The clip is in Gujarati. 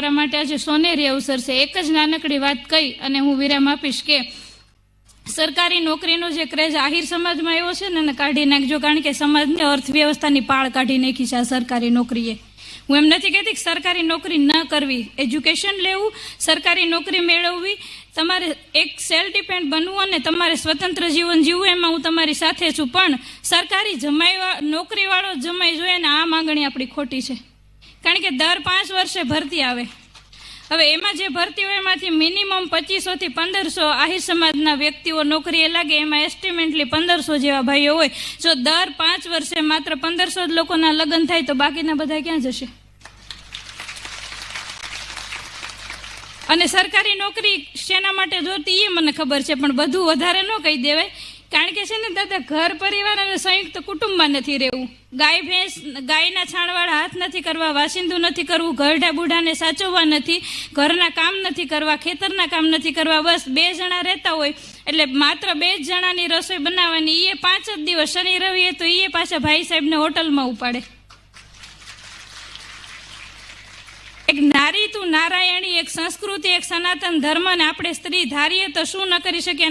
તમારા માટે આજે સોનેરી અવસર છે. એક જ નાનકડી વાત કહી અને હું વિરામ આપીશ કે સરકારી નોકરીનો જે ક્રેઝ આહિર સમાજમાં આવ્યો છે ને કાઢી નાખજો, કારણ કે સમાજને અર્થવ્યવસ્થાની પાળ કાઢી નાખી છે આ સરકારી નોકરીએ. હું એમ નથી કહેતી કે સરકારી નોકરી ન કરવી. એજ્યુકેશન લેવું, સરકારી નોકરી મેળવવી, તમારે એક સેલ્ફ ડિપેન્ડ બનવું અને તમારે સ્વતંત્ર જીવન જીવવું, એમાં હું તમારી સાથે છું. પણ સરકારી જમાઈ નોકરીવાળો જમાઈ જોઈએ ને આ માંગણી આપણી ખોટી છે. કારણ કે દર પાંચ વર્ષે ભરતી આવે. હવે એમાં જે ભરતી હોય એમાંથી મિનિમમ પચીસોથી પંદરસો આહિર સમાજના વ્યક્તિઓ નોકરીએ લાગે, એમાં એસ્ટિમેટલી પંદરસો જેવા ભાઈઓ હોય. જો દર પાંચ વર્ષે માત્ર પંદરસો જ લોકોના લગ્ન થાય, તો બાકીના બધા ક્યાં જશે? અને સરકારી નોકરી શેના માટે જોતી, એ મને ખબર છે, પણ બધું વધારે ન કહી દેવાય. કારણ કે છે ને દાદા, ઘર, પરિવાર અને સંયુક્ત કુટુંબમાં નથી રહેવું. ગાય, ભેંસ, ગાયના છાણવાળા હાથ નથી કરવા, વાસિંદુ નથી કરવું ઘરડા બુઢાને સાચવવા નથી, ઘરના કામ નથી કરવા, ખેતરના કામ નથી કરવા, બસ બે જણા રહેતા હોય. એટલે માત્ર બે જ જણાની રસોઈ બનાવવાની એ પાંચ જ દિવસ શનિ રવિએ તો એ પાછા ભાઈ સાહેબને હોટલમાં ઉપાડે. એક નારી તું નારાયણી, એક સંસ્કૃતિ, એક સનાતન ધર્મને આપણે સ્ત્રી ધારીએ તો શું ન કરી શકીએ?